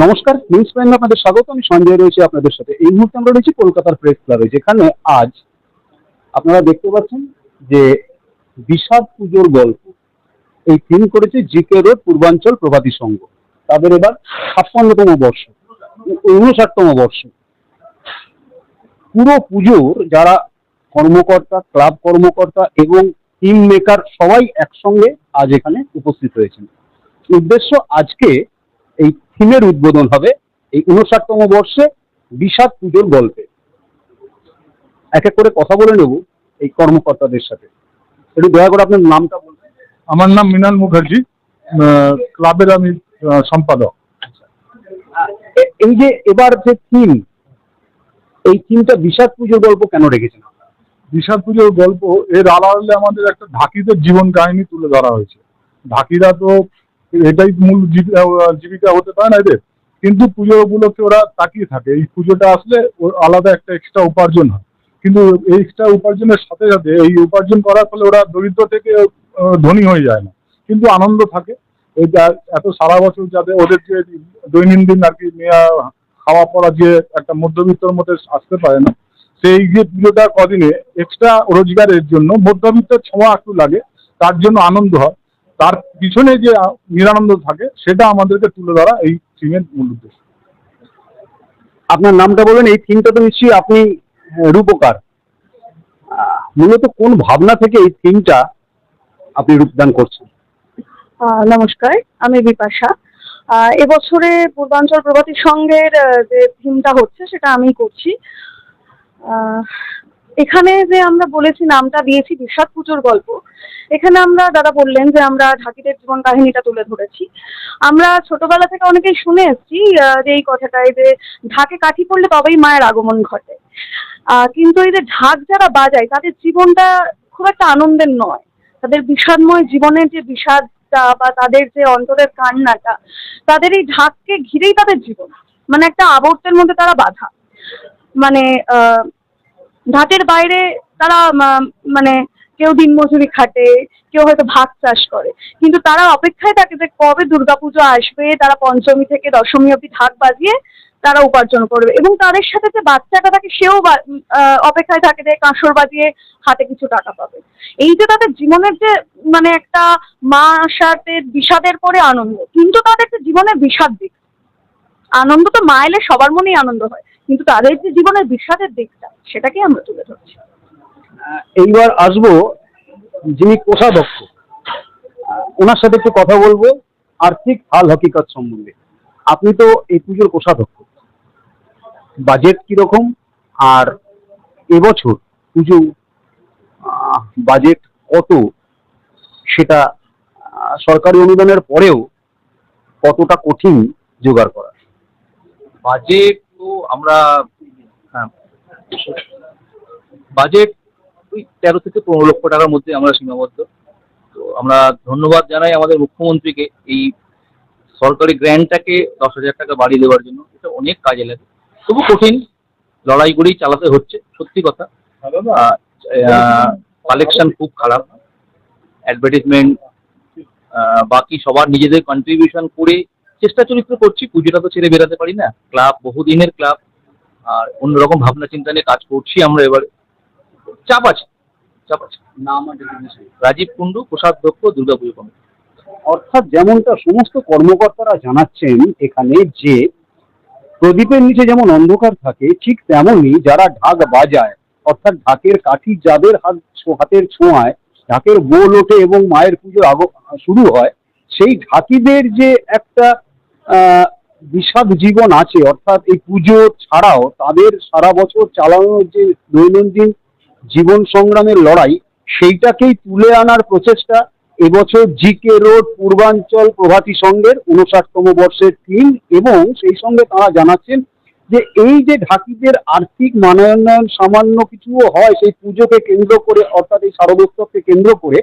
নমস্কার নিউজ প্রাইমে আপনাদের স্বাগত। আমি সঞ্জয় রয়েছে আপনাদের সাথে। এই মুহূর্তে আমরা রয়েছি কলকাতার প্রেস ক্লাবে যেখানে আজ আপনারা দেখতে পাচ্ছেন যে বিষাদ পুজোর গল্প। এই থিম করেছে জিকে রোড পূর্বাঞ্চল প্রভাতী সংঘ। তাদের এবার ছাপ্পান্নতম বর্ষ উনষাটতম বর্ষ। পুরো পুজোর যারা কর্মকর্তা ক্লাব কর্মকর্তা এবং টিম মেকার সবাই একসঙ্গে আজ এখানে উপস্থিত হয়েছেন। উদ্দেশ্য আজকে এই থিমের উদ্বোধন হবে এই উনষাটতম বর্ষে বিষাদ পুজোর গল্পে। এক এক করে কথা বলে নেব এই কর্মকর্তাদের সাথে। একটু দয়া করে আপনার নামটা বলবেন আমার নাম মৃণাল মুখার্জি ক্লাবের আমি সম্পাদক। এই যে এবার যে থিম এই থিমটা বিষাদ পুজোর গল্প কেন রেখেছেন? বিষাদ পুজোর গল্প এর আড়ালে আমাদের একটা ঢাকিদের জীবন কাহিনী তুলে ধরা হয়েছে। ঢাকিরা তো এটাই মূল জীব- জীবিকা হতে পারে না এদের। কিন্তু পুজো উপলক্ষে ওরা তাকিয়ে থাকে। এই পুজোটা আসলে আলাদা একটা এক্সট্রা উপার্জন হয়। কিন্তু এই এক্সট্রা উপার্জনের সাথে সাথে এই উপার্জন করার ফলে ওরা দরিদ্র থেকে ধনী হয়ে যায় না। কিন্তু আনন্দ থাকে। এই এত সারা বছর যাতে ওদের যে দৈনন্দিন আর কি খাওয়া পড়া যে একটা মধ্যবিত্তর মধ্যে আসতে পারে না, সেই যে পুজোটা কদিনে এক্সট্রা রোজগারের জন্য মধ্যবিত্তের ছোঁয়া একটু লাগে, তার জন্য আনন্দ হয়। তার পিছনে যে নিরানন্দ থাকে সেটা আমাদেরকে তুলে ধরা এই থিমের মূল উদ্দেশ্য। আপনার নামটা বলবেন এই থিমটা তো নিশ্চয়ই আপনি রূপকার। মূলত কোন ভাবনা থেকে এই থিমটা আপনি রূপদান করছেন? নমস্কার আমি বিপাশা। এবছরে পূর্বাঞ্চল প্রগতি সংঘের যে থিমটা হচ্ছে সেটা আমি করছি। এখানে যে আমরা বলেছি নামটা দিয়েছি বিষাদ পুজোর গল্প। এখানে আমরা, দাদা বললেন যে আমরা ঢাকিদের জীবন কাহিনীটা তুলে ধরেছি। আমরা ছোটবেলা থেকে অনেকেই শুনে এসেছি যে এই কথাটাই যে ঢাকে কাঠি পড়লে তবেই মায়ের আগমন ঘটে। কিন্তু এই যে ঢাক যারা বাজায়, তাদের জীবনটা খুব একটা আনন্দের নয়। তাদের বিষাদময় জীবনের যে বিষাদটা বা তাদের যে অন্তরের কান্নাটা, তাদের এই ঢাককে ঘিরেই তাদের জীবন। মানে একটা আবর্তের মধ্যে তারা বাধা। মানে ঢাকের বাইরে তারা মানে কেউ দিনমজুরি খাটে, কেউ হয়তো ভাত চাষ করে। কিন্তু তারা অপেক্ষায় থাকে যে কবে দুর্গাপুজো আসবে, তারা পঞ্চমী থেকে দশমী অবধি ঢাক বাজিয়ে তারা উপার্জন করবে। এবং তাদের সাথে যে বাচ্চাটা থাকে, সেও অপেক্ষায় থাকে যে কাঁসর বাজিয়ে হাতে কিছু টাকা পাবে। এই যে তাদের জীবনের যে মানে একটা মা আসাতে বিষাদের পরে আনন্দ, কিন্তু তাদের যে জীবনের বিষাদ দিক, আনন্দ তো মা এলে সবার মনেই আনন্দ হয়, কিন্তু তাদের যে জীবনের বিষাদের দিকটা সেটাকে আমরা তুলে ধরছি। এইবার আসব যিনি কোষাধ্যক্ষ। ওনার সাথে একটু কথা বলব, আর্থিক হাল হকিকত সম্বন্ধে। আপনি তো এই পুজোর কোষাধ্যক্ষ। বাজেট কীরকম? আর এবছর পুজো বাজেট কত? সেটা সরকারি অনুদানের পরেও কতটা কঠিন জোগাড় করা? বাজেট তো আমরা হ্যাঁ বাজেট ওই তেরো থেকে পনেরো লক্ষ টাকার মধ্যে আমরা সীমাবদ্ধ। তো আমরা ধন্যবাদ জানাই আমাদের মুখ্যমন্ত্রীকে এই সরকারি গ্র্যান্টটাকে দশ হাজার টাকা বাড়িয়ে দেওয়ার জন্য। এটা অনেক কাজে লাগে। তবু কঠিন। লড়াই করেই চালাতে হচ্ছে সত্যি কথা। কালেকশন খুব খারাপ। অ্যাডভার্টিজমেন্ট বাকি সবার নিজেদের কন্ট্রিবিউশন করে চেষ্টা চরিত্র করছি। পুজোটা তো ছেড়ে বেরাতে পারি না। ক্লাব বহুদিনের ক্লাব আর অন্যরকম ভাবনা চিন্তা নিয়ে কাজ করছি আমরা এবার। চাপ আছে? চাপ আছে। নাম। রাজীব কুণ্ডু কোষাধ্যক্ষ দুর্গাপুজো কমিটি। অর্থাৎ যেমনটা সমস্ত কর্মকর্তারা জানাচ্ছেন এখানে যে প্রদীপের নিচে যেমন অন্ধকার থাকে ঠিক তেমনই যারা ঢাক বাজায় অর্থাৎ ঢাকের কাঠি যাদের হাত হাতের ছোঁয়ায় ঢাকের বোল ওঠে এবং মায়ের পুজো আগ শুরু হয় সেই ঢাকিদের যে একটা বিষাদ জীবন আছে অর্থাৎ এই পুজো ছাড়াও তাদের সারা বছর চালানোর যে দৈনন্দিন জীবন সংগ্রামের লড়াই, সেইটাকেই তুলে আনার প্রচেষ্টা এবছর জিকে রোড পূর্বাঞ্চল প্রভাতী সংঘের উনষাটতম বর্ষের থিম এবং সেই সঙ্গে তারা জানাচ্ছেন যে এই যে ঢাকিদের আর্থিক মানোন্নয়ন সামান্য কিছুও হয় সেই পুজোকে কেন্দ্র করে, অর্থাৎ এই শারদোৎসবকে কেন্দ্র করে,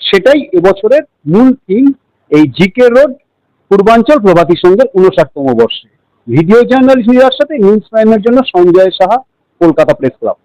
সেটাই এবছরের মূল থিম এই জি কে রোড পূর্বাঞ্চল প্রভাতী সংঘের উনষাটতম বর্ষে। ভিডিও জার্নালিস্ট সাথে নিউজ প্রাইমের জন্য সঞ্জয় সাহা, কলকাতা প্রেস ক্লাব।